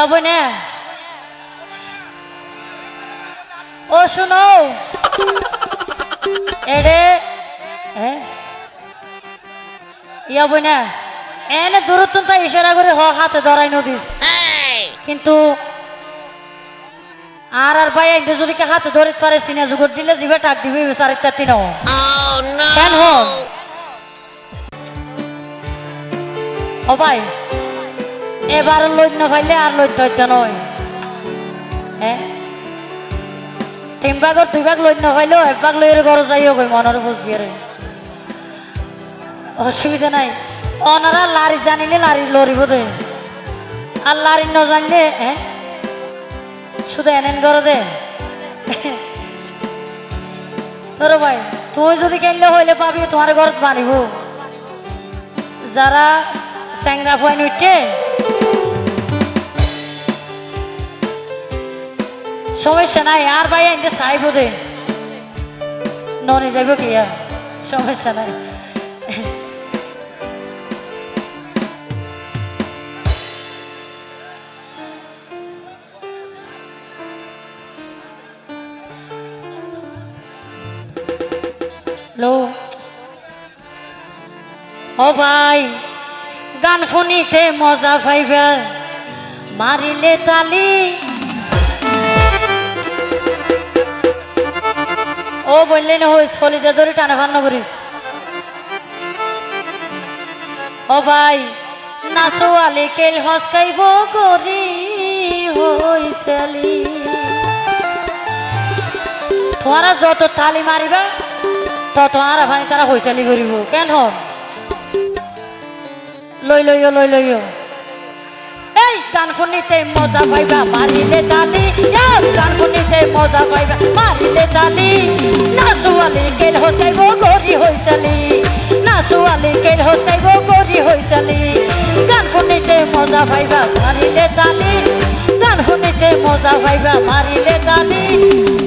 যাব না ও শুনো। এডে যাব না এনে দূরত্ব তাই ইশারা করে হ হাতে ধরাই নদিস। কিন্তু আর আর ভাই একদিন যদি কে হাতে ধরে পারে সিনে জুগর দিলে জিভে টাক দিবি সাড়ে তার তিন কেন হন? ও ভাই। এবার লইত না পাইলে আর লইত হইতে নয়। হ্যাঁ? তিন ভাগর দুই ভাগ লইত না পাইলেও এক ভাগ লইয়ের ঘর যাইও গই মনের বুঝ দিয়ে অসুবিধা নাই। ওনারা লারি জানিলে লারি লরিব দে। আর লারি ন জানলে হ্যাঁ? শুধু এনেন করো দে। তোর ভাই, তুই যদি কেনলে হইলে পাবি, তোমার ঘরত মারিব যারা স্যাংরা ফুয়াই উঠে সমস্যা নাই, আর ভাই আইতে চাইব দে। ননে যাইব কি আর? সমস্যা নাই। লো। ও ভাই, গান শুনিতে মজা পাইবা। মারিলে তালি ও বললে না হইস কলেজে ধরে টানা ফান্ন করিস। ও ভাই, নাচো আলে কেল হসকাইব করি হইসালি তোমারা যত তালি মারিবা, তত আর ভাই তারা হইসালি করিব। কেন হন? লই লইও লই লইও। এই, গান শুনিতে মজা পাইবা, মারিলে তালি। গান মজা পাইবা। মারিলে তালি নাচুয়ালি কেল হসাইব গরি হইসালি নাচুয়ালি কেল হসাইব গরি হইসালি গান শুনিতে মজা পাইবা, মারিলে তালি। গান শুনিতে মজা পাইবা, মারিলে তালি।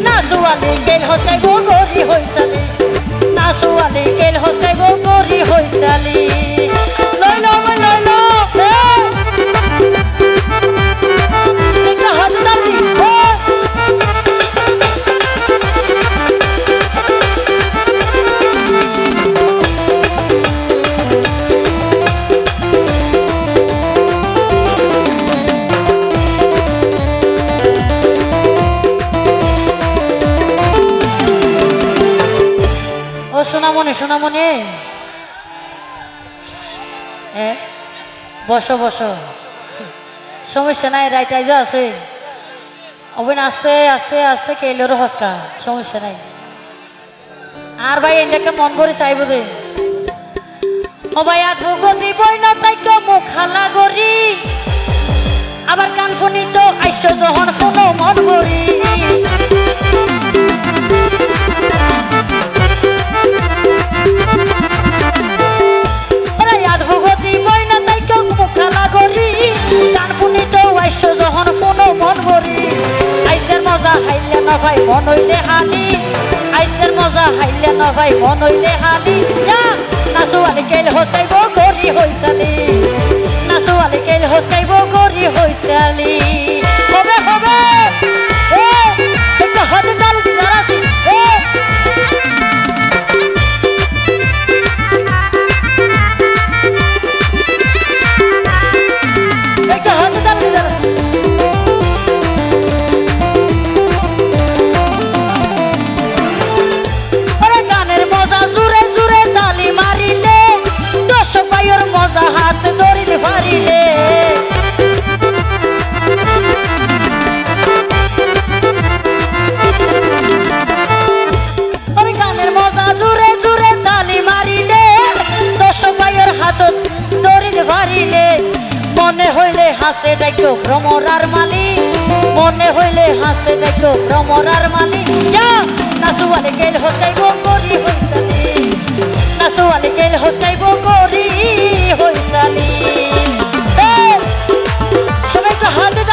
নাচুয়ালি কেল হসাইব গরি হইসালি নাচুয়ালি কেল হসাইব গরি হইসালি এ, বসো বসো। সমস্যা নাই রাইতে আইজা আছে। অবেন আস্তে আস্তে আস্তে কেলোর হসকা সমস্যা নাই। আর ভাই এটাকে মন ভরে চাইব দে। ও ভাই আর ভগতি বই না তাই গরি আবার গান শুনি তো আইস যখন শুনো মন ভরি মজা হাইলে না ভাই, মন হইলে হালি। আইসের মজা হাইলে না ভাই, মন হইলে ইয়া, নাচু আলি কেল হসকাইব গরি হইসালি নাচু আলি কেল হসকাইব গরি হইসালি হবে হবে। এ একটা হাতে তালি দি জানাসি এ মনে হইলে হাসে দেখো ভ্রমরার মালি মনে হইলে হাসে দেখো ভ্রমরার মালি নাচুয়ালে কেল হসকাইব করি হইসালি। নাচুয়ালে কেল হসকাইব করি হইসালি। সবাই একটু হাতে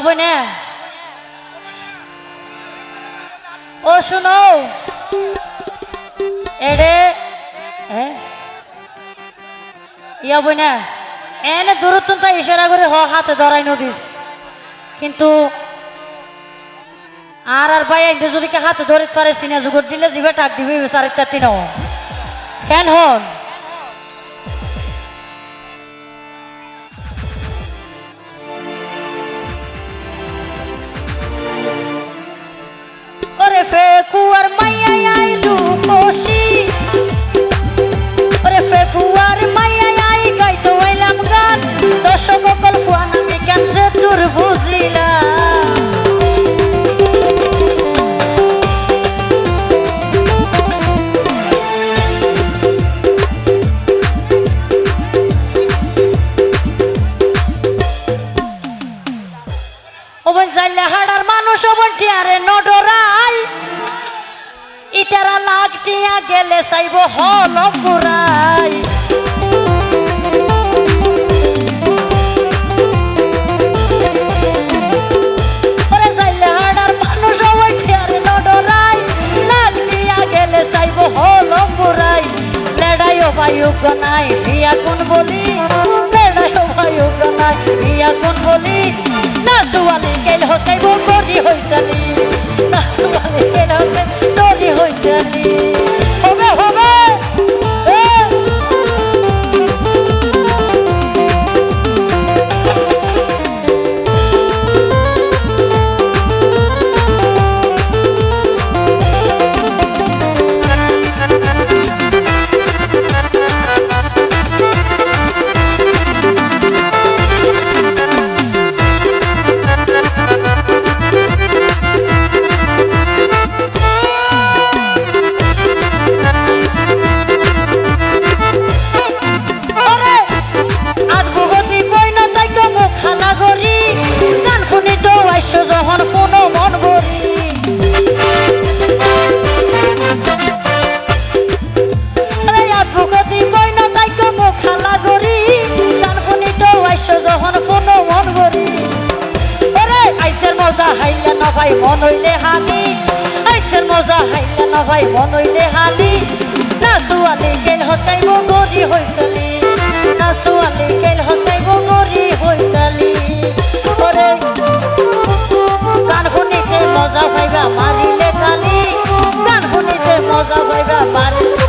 যাবই না ও, শুনো। এডে হ্যাঁ ইয়া বই না এনে দূরত্ব তাই ইশারা করে হ, হাতে ধরাই নদিস। কিন্তু আর আর ভাই একদিন যদি হাতে ধরে পারে সিনে জুগর দিলে জিভে টাক দিবি বিচারের তাতি নাও। কেন হন? ইটারা লাগ টিয়া গেলে চাইব হল পুরাই চাইব হল পুরাই লেডাই ও বায়ুক নাই ভিয়া কোন বলি লেডাই ও বায়ুক নাই ভিয়া কোন বলি নাচুয়ালি কেল হসাইব করি হইসালি নাচুয়ালি কেল হসাই দরি হইসালি হবে হবে। মন হইলে হানি আইসের মজা হাইলে না ভাই, মন হইলে হানি না সুয়ালি কেল হসকাইব গরি হইসালি না সুয়ালি কেল হসকাইব গরি হইসালি গান শুনিতে মজা পাইবা মারিলে তালি। গান শুনিতে মজা পাইবা মারিলে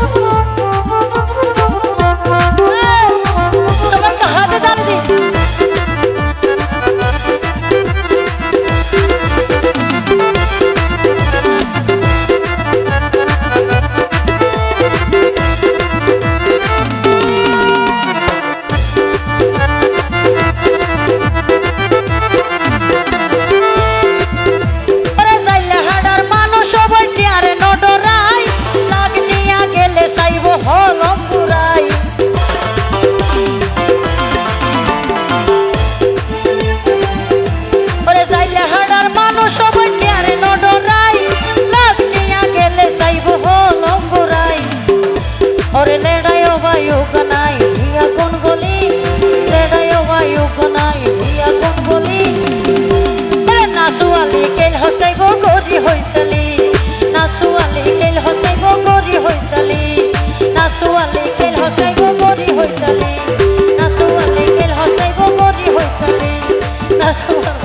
হসকাইব গরি হইসালি নাচুয়ালি খেল হসকাইব গরি হইসালি নাচুয়ালি খেল হসকাইব গরি হইসালি নাচুয়ালি খেল হসকাইব গরি হইসালি নাচুয়ালি